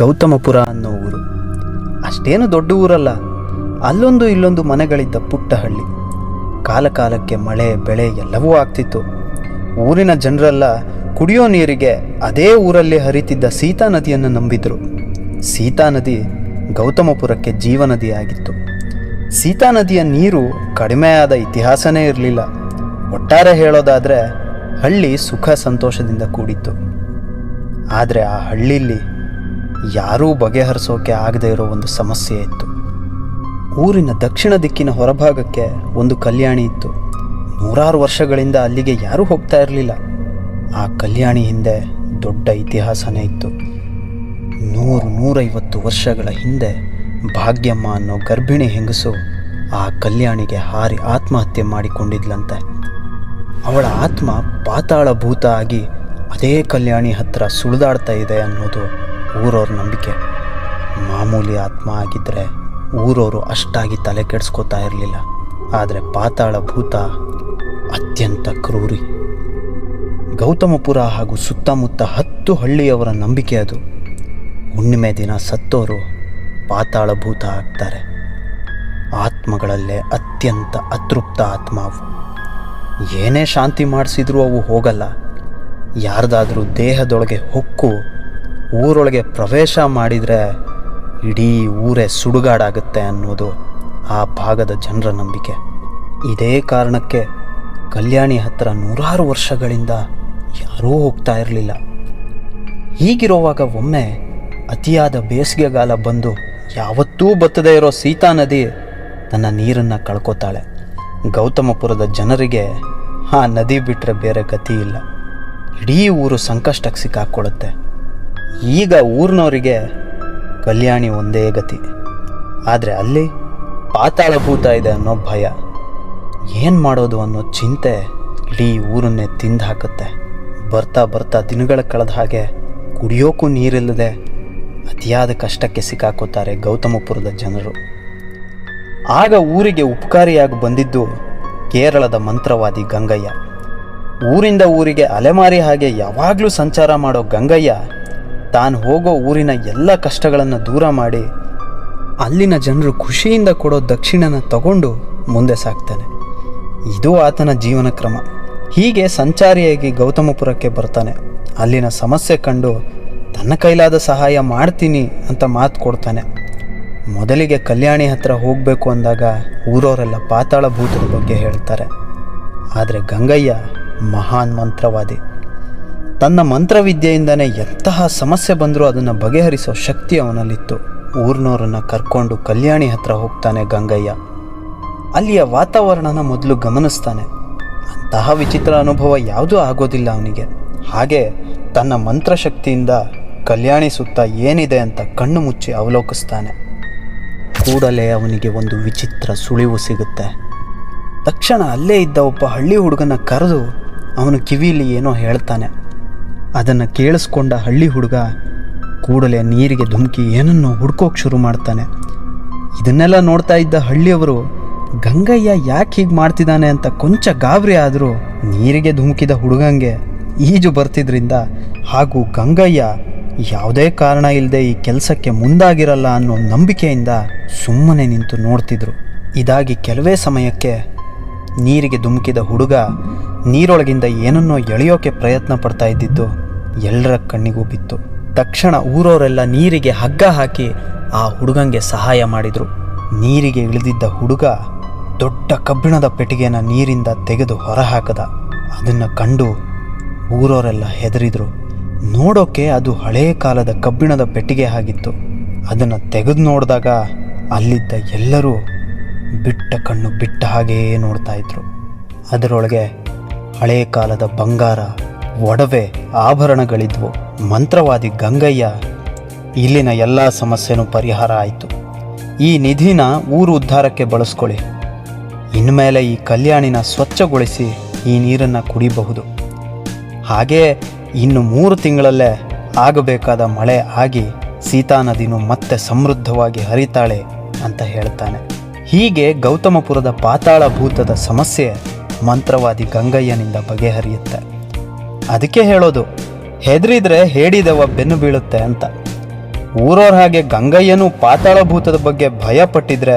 ಗೌತಮಪುರ ಅನ್ನೋ ಊರು. ಅಷ್ಟೇನು ದೊಡ್ಡ ಊರಲ್ಲ, ಅಲ್ಲೊಂದು ಇಲ್ಲೊಂದು ಮನೆಗಳಿದ್ದ ಪುಟ್ಟ ಹಳ್ಳಿ ಕಾಲ ಕಾಲಕ್ಕೆ ಮಳೆ, ಬೆಳೆ ಎಲ್ಲವೂ ಆಗ್ತಿತ್ತು. ಊರಿನ ಜನರೆಲ್ಲ ಕುಡಿಯೋ ನೀರಿಗೆ ಅದೇ ಊರಲ್ಲಿ ಹರಿತಿದ್ದ ಸೀತಾ ನದಿಯನ್ನು ನಂಬಿದ್ರು. ಸೀತಾ ನದಿ ಗೌತಮಪುರಕ್ಕೆ ಜೀವನದಿಯಾಗಿತ್ತು ಸೀತಾ ನದಿಯ ನೀರು ಕಡಿಮೆಯಾದ ಇತಿಹಾಸನೇ ಇರಲಿಲ್ಲ. ಒಟ್ಟಾರೆ ಹೇಳೋದಾದರೆ ಹಳ್ಳಿ ಸುಖ ಸಂತೋಷದಿಂದ ಕೂಡಿತ್ತು. ಆದರೆ ಆ ಹಳ್ಳಿಲಿ ಯಾರೂ ಬಗೆಹರಿಸೋಕೆ ಆಗದೇ ಇರೋ ಒಂದು ಸಮಸ್ಯೆ ಇತ್ತು. ಊರಿನ ದಕ್ಷಿಣ ದಿಕ್ಕಿನ ಹೊರಭಾಗಕ್ಕೆ ಒಂದು ಕಲ್ಯಾಣಿ ಇತ್ತು. ನೂರಾರು ವರ್ಷಗಳಿಂದ ಅಲ್ಲಿಗೆ ಯಾರೂ ಹೋಗ್ತಾ ಇರಲಿಲ್ಲ. ಆ ಕಲ್ಯಾಣಿ ಹಿಂದೆ ದೊಡ್ಡ ಇತಿಹಾಸನೇ ಇತ್ತು. ನೂರು ನೂರೈವತ್ತು ವರ್ಷಗಳ ಹಿಂದೆ ಭಾಗ್ಯಮ್ಮ ಅನ್ನೋ ಗರ್ಭಿಣಿ ಹೆಂಗಸು ಆ ಕಲ್ಯಾಣಿಗೆ ಹಾರಿ ಆತ್ಮಹತ್ಯೆ ಮಾಡಿಕೊಂಡಿದ್ಲಂತೆ. ಅವಳ ಆತ್ಮ ಪಾತಾಳ ಭೂತ ಆಗಿ ಅದೇ ಕಲ್ಯಾಣಿ ಹತ್ರ ಸುಳಿದಾಡ್ತಾ ಇದೆ ಅನ್ನೋದು ಊರವ್ರ ನಂಬಿಕೆ. ಮಾಮೂಲಿ ಆತ್ಮ ಆಗಿದ್ದರೆ ಊರವರು ಅಷ್ಟಾಗಿ ತಲೆ ಕೆಡಿಸ್ಕೋತಾ ಇರಲಿಲ್ಲ. ಆದರೆ ಪಾತಾಳ ಭೂತ ಅತ್ಯಂತ ಕ್ರೂರಿ. ಗೌತಮಪುರ ಹಾಗೂ ಸುತ್ತಮುತ್ತ ಹತ್ತು ಹಳ್ಳಿಯವರ ನಂಬಿಕೆ ಅದು. ಹುಣ್ಣಿಮೆ ದಿನ ಸತ್ತೋರು ಪಾತಾಳ ಭೂತ ಆಗ್ತಾರೆ. ಆತ್ಮಗಳಲ್ಲೇ ಅತ್ಯಂತ ಅತೃಪ್ತ ಆತ್ಮ ಅವು. ಏನೇ ಶಾಂತಿ ಮಾಡಿಸಿದ್ರೂ ಅವು ಹೋಗಲ್ಲ. ಯಾರ್ದಾದ್ರೂ ದೇಹದೊಳಗೆ ಹೊಕ್ಕು ಊರೊಳಗೆ ಪ್ರವೇಶ ಮಾಡಿದರೆ ಇಡೀ ಊರೇ ಸುಡುಗಾಡಾಗುತ್ತೆ ಅನ್ನೋದು ಆ ಭಾಗದ ಜನರ ನಂಬಿಕೆ. ಇದೇ ಕಾರಣಕ್ಕೆ ಕಲ್ಯಾಣಿ ಹತ್ರ ನೂರಾರು ವರ್ಷಗಳಿಂದ ಯಾರೂ ಹೋಗ್ತಾ ಇರಲಿಲ್ಲ. ಹೀಗಿರುವಾಗ ಒಮ್ಮೆ ಅತಿಯಾದ ಬೇಸಿಗೆಗಾಲ ಬಂದು ಯಾವತ್ತೂ ಬತ್ತದೇ ಇರೋ ಸೀತಾ ನದಿ ತನ್ನ ನೀರನ್ನು ಕಳ್ಕೊತಾಳೆ. ಗೌತಮಪುರದ ಜನರಿಗೆ ಆ ನದಿ ಬಿಟ್ಟರೆ ಬೇರೆ ಗತಿ ಇಲ್ಲ. ಇಡೀ ಊರು ಸಂಕಷ್ಟಕ್ಕೆ ಸಿಕ್ಕಾಕ್ಕೊಳ್ಳುತ್ತೆ ಈಗ ಊರಿನವರಿಗೆ ಕಲ್ಯಾಣಿ ಒಂದೇ ಗತಿ. ಆದರೆ ಅಲ್ಲಿ ಪಾತಾಳ ಭೂತ ಇದೆ ಅನ್ನೋ ಭಯ. ಏನು ಮಾಡೋದು ಅನ್ನೋ ಚಿಂತೆ ಇಡೀ ಊರನ್ನೇ ತಿಂದು ಹಾಕುತ್ತೆ. ಬರ್ತಾ ಬರ್ತಾ ದಿನಗಳ ಕಳೆದ ಹಾಗೆ ಕುಡಿಯೋಕ್ಕೂ ನೀರಿಲ್ಲದೆ ಅತಿಯಾದ ಕಷ್ಟಕ್ಕೆ ಸಿಕ್ಕಾಕೋತಾರೆ ಗೌತಮಪುರದ ಜನರು. ಆಗ ಊರಿಗೆ ಉಪಕಾರಿಯಾಗಿ ಬಂದಿದ್ದು ಕೇರಳದ ಮಂತ್ರವಾದಿ ಗಂಗಯ್ಯ. ಊರಿಂದ ಊರಿಗೆ ಅಲೆಮಾರಿ ಹಾಗೆ ಯಾವಾಗಲೂ ಸಂಚಾರ ಮಾಡೋ ಗಂಗಯ್ಯ ತಾನು ಹೋಗೋ ಊರಿನ ಎಲ್ಲ ಕಷ್ಟಗಳನ್ನು ದೂರ ಮಾಡಿ ಅಲ್ಲಿನ ಜನರು ಖುಷಿಯಿಂದ ಕೊಡೋ ದಕ್ಷಿಣನ ತಗೊಂಡು ಮುಂದೆ ಸಾಗ್ತಾನೆ ಇದು ಆತನ ಜೀವನ ಕ್ರಮ. ಹೀಗೆ ಸಂಚಾರಿಯಾಗಿ ಗೌತಮಪುರಕ್ಕೆ ಬರ್ತಾನೆ. ಅಲ್ಲಿನ ಸಮಸ್ಯೆ ಕಂಡು ತನ್ನ ಕೈಲಾದ ಸಹಾಯ ಮಾಡ್ತೀನಿ ಅಂತ ಮಾತು ಕೊಡ್ತಾನೆ. ಮೊದಲಿಗೆ ಕಲ್ಯಾಣಿ ಹತ್ರ ಹೋಗಬೇಕು ಅಂದಾಗ ಊರವರೆಲ್ಲ ಪಾತಾಳ ಭೂತದ ಬಗ್ಗೆ ಹೇಳ್ತಾರೆ. ಆದರೆ ಗಂಗಯ್ಯ ಮಹಾನ್ ಮಂತ್ರವಾದಿ. ತನ್ನ ಮಂತ್ರವಿದ್ಯೆಯಿಂದನೇ ಎಂತಹ ಸಮಸ್ಯೆ ಬಂದರೂ ಅದನ್ನು ಬಗೆಹರಿಸೋ ಶಕ್ತಿ ಅವನಲ್ಲಿತ್ತು. ಊರ್ನೋರನ್ನು ಕರ್ಕೊಂಡು ಕಲ್ಯಾಣಿ ಹತ್ರ ಹೋಗ್ತಾನೆ ಗಂಗಯ್ಯ. ಅಲ್ಲಿಯ ವಾತಾವರಣನ ಮೊದಲು ಗಮನಿಸ್ತಾನೆ. ಅಂತಹ ವಿಚಿತ್ರ ಅನುಭವ ಯಾವುದೂ ಆಗೋದಿಲ್ಲ ಅವನಿಗೆ. ಹಾಗೆ ತನ್ನ ಮಂತ್ರಶಕ್ತಿಯಿಂದ ಕಲ್ಯಾಣಿ ಸುತ್ತ ಏನಿದೆ ಅಂತ ಕಣ್ಣು ಮುಚ್ಚಿ ಅವಲೋಕಿಸ್ತಾನೆ. ಕೂಡಲೇ ಅವನಿಗೆ ಒಂದು ವಿಚಿತ್ರ ಸುಳಿವು ಸಿಗುತ್ತೆ. ತಕ್ಷಣ ಅಲ್ಲೇ ಇದ್ದ ಒಬ್ಬ ಹಳ್ಳಿ ಹುಡುಗನ ಕರೆದು ಅವನು ಕಿವಿಯಲ್ಲಿ ಏನೋ ಹೇಳ್ತಾನೆ. ಅದನ್ನು ಕೇಳಿಸ್ಕೊಂಡ ಹಳ್ಳಿ ಹುಡುಗ ಕೂಡಲೇ ನೀರಿಗೆ ಧುಮುಕಿ ಏನನ್ನೋ ಹುಡ್ಕೋಕೆ ಶುರು ಮಾಡ್ತಾನೆ. ಇದನ್ನೆಲ್ಲ ನೋಡ್ತಾ ಇದ್ದ ಹಳ್ಳಿಯವರು, ಗಂಗಯ್ಯ ಯಾಕೆ ಹೀಗೆ ಮಾಡ್ತಿದ್ದಾನೆ ಅಂತ ಕೊಂಚ ಗಾಬರಿ ಆದರೂ ನೀರಿಗೆ ಧುಮುಕಿದ ಹುಡುಗಂಗೆ ಈಜು ಬರ್ತಿದ್ರಿಂದ ಹಾಗೂ ಗಂಗಯ್ಯ ಯಾವುದೇ ಕಾರಣ ಇಲ್ಲದೆ ಈ ಕೆಲಸಕ್ಕೆ ಮುಂದಾಗಿರಲ್ಲ ಅನ್ನೋ ನಂಬಿಕೆಯಿಂದ ಸುಮ್ಮನೆ ನಿಂತು ನೋಡ್ತಿದ್ರು. ಇದಾಗಿ ಕೆಲವೇ ಸಮಯಕ್ಕೆ ನೀರಿಗೆ ಧುಮುಕಿದ ಹುಡುಗ ನೀರೊಳಗಿಂದ ಏನನ್ನೋ ಎಳೆಯೋಕೆ ಪ್ರಯತ್ನ ಪಡ್ತಾ ಇದ್ದಿದ್ದು ಎಲ್ಲರ ಕಣ್ಣಿಗೂ ಬಿತ್ತು. ತಕ್ಷಣ ಊರವರೆಲ್ಲ ನೀರಿಗೆ ಹಗ್ಗ ಹಾಕಿ ಆ ಹುಡುಗಂಗೆ ಸಹಾಯ ಮಾಡಿದರು. ನೀರಿಗೆ ಇಳಿದಿದ್ದ ಹುಡುಗ ದೊಡ್ಡ ಕಬ್ಬಿಣದ ಪೆಟ್ಟಿಗೆನ ನೀರಿಂದ ತೆಗೆದು ಹೊರಹಾಕದ. ಅದನ್ನು ಕಂಡು ಊರವರೆಲ್ಲ ಹೆದರಿದ್ರು. ನೋಡೋಕೆ ಅದು ಹಳೆಯ ಕಾಲದ ಕಬ್ಬಿಣದ ಪೆಟ್ಟಿಗೆ ಆಗಿತ್ತು. ಅದನ್ನು ತೆಗೆದು ನೋಡಿದಾಗ ಅಲ್ಲಿದ್ದ ಎಲ್ಲರೂ ಬಿಟ್ಟ ಕಣ್ಣು ಬಿಟ್ಟ ಹಾಗೆಯೇ ನೋಡ್ತಾ ಇದ್ರು. ಅದರೊಳಗೆ ಹಳೆಯ ಕಾಲದ ಬಂಗಾರ ಒಡವೆ, ಆಭರಣಗಳಿದ್ವು. ಮಂತ್ರವಾದಿ ಗಂಗಯ್ಯ, ಇಲ್ಲಿನ ಎಲ್ಲ ಸಮಸ್ಯೆನೂ ಪರಿಹಾರ ಆಯಿತು. ಈ ನಿಧಿನ ಊರು ಉದ್ಧಾರಕ್ಕೆ ಬಳಸ್ಕೊಳ್ಳಿ. ಇನ್ಮೇಲೆ ಈ ಕಲ್ಯಾಣಿನ ಸ್ವಚ್ಛಗೊಳಿಸಿ ಈ ನೀರನ್ನು ಕುಡಿಬಹುದು. ಹಾಗೇ ಇನ್ನು ಮೂರು ತಿಂಗಳಲ್ಲೇ ಆಗಬೇಕಾದ ಮಳೆ ಆಗಿ ಸೀತಾ ನದಿನೂ ಮತ್ತೆ ಸಮೃದ್ಧವಾಗಿ ಹರಿತಾಳೆ ಅಂತ ಹೇಳ್ತಾನೆ. ಹೀಗೆ ಗೌತಮಪುರದ ಪಾತಾಳ ಭೂತದ ಸಮಸ್ಯೆ ಮಂತ್ರವಾದಿ ಗಂಗಯ್ಯನಿಂದ ಬಗೆಹರಿಯುತ್ತೆ. ಅದಕ್ಕೆ ಹೇಳೋದು, ಹೆದರಿದ್ರೆ ಹೇಳಿದವ ಬೆನ್ನು ಬೀಳುತ್ತೆ ಅಂತ. ಊರೋರ ಹಾಗೆ ಗಂಗಯ್ಯನೂ ಪಾತಾಳ ಭೂತದ ಬಗ್ಗೆ ಭಯ ಪಟ್ಟಿದ್ರೆ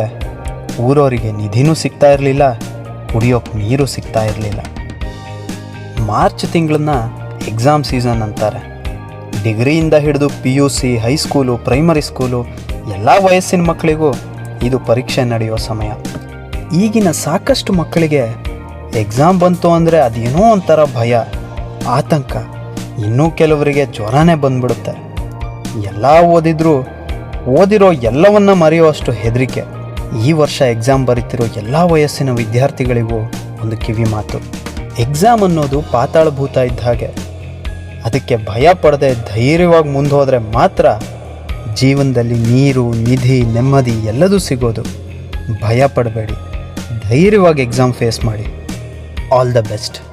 ಊರವರಿಗೆ ನಿಧಿನೂ ಸಿಗ್ತಾ ಇರಲಿಲ್ಲ, ಕುಡಿಯೋಕೆ ನೀರು ಸಿಗ್ತಾ ಇರಲಿಲ್ಲ. ಮಾರ್ಚ್ ತಿಂಗಳನ್ನ ಎಕ್ಸಾಮ್ ಸೀಸನ್ ಅಂತಾರೆ. ಡಿಗ್ರಿಯಿಂದ ಹಿಡಿದು P U C high school primary school, ಎಲ್ಲ ವಯಸ್ಸಿನ ಮಕ್ಕಳಿಗೂ ಇದು ಪರೀಕ್ಷೆ ನಡೆಯೋ ಸಮಯ. ಈಗಿನ ಸಾಕಷ್ಟು ಮಕ್ಕಳಿಗೆ ಎಕ್ಸಾಮ್ ಬಂತು ಅಂದರೆ ಅದೇನೋ ಒಂಥರ ಭಯ. ಆತಂಕ. ಇನ್ನೂ ಕೆಲವರಿಗೆ ಜ್ವರನೇ ಬಂದ್ಬಿಡುತ್ತೆ. ಎಲ್ಲ ಓದಿದ್ರು ಓದಿರೋ ಎಲ್ಲವನ್ನ ಮರೆಯುವಷ್ಟು ಹೆದರಿಕೆ. ಈ ವರ್ಷ ಎಕ್ಸಾಮ್ ಬರೀತಿರೋ ಎಲ್ಲ ವಯಸ್ಸಿನ ವಿದ್ಯಾರ್ಥಿಗಳಿಗೂ ಒಂದು ಕಿವಿ ಮಾತು. ಎಕ್ಸಾಮ್ ಅನ್ನೋದು ಪಾತಾಳಭೂತ ಇದ್ದ ಹಾಗೆ. ಅದಕ್ಕೆ ಭಯ ಪಡದೆ ಧೈರ್ಯವಾಗಿ ಮುಂದೆ ಹೋದರೆ ಮಾತ್ರ ಜೀವನದಲ್ಲಿ ನೀರು, ನಿಧಿ, ನೆಮ್ಮದಿ ಎಲ್ಲದೂ ಸಿಗೋದು. ಭಯ ಪಡಬೇಡಿ. ಧೈರ್ಯವಾಗಿ ಎಕ್ಸಾಮ್ ಫೇಸ್ ಮಾಡಿ. All the best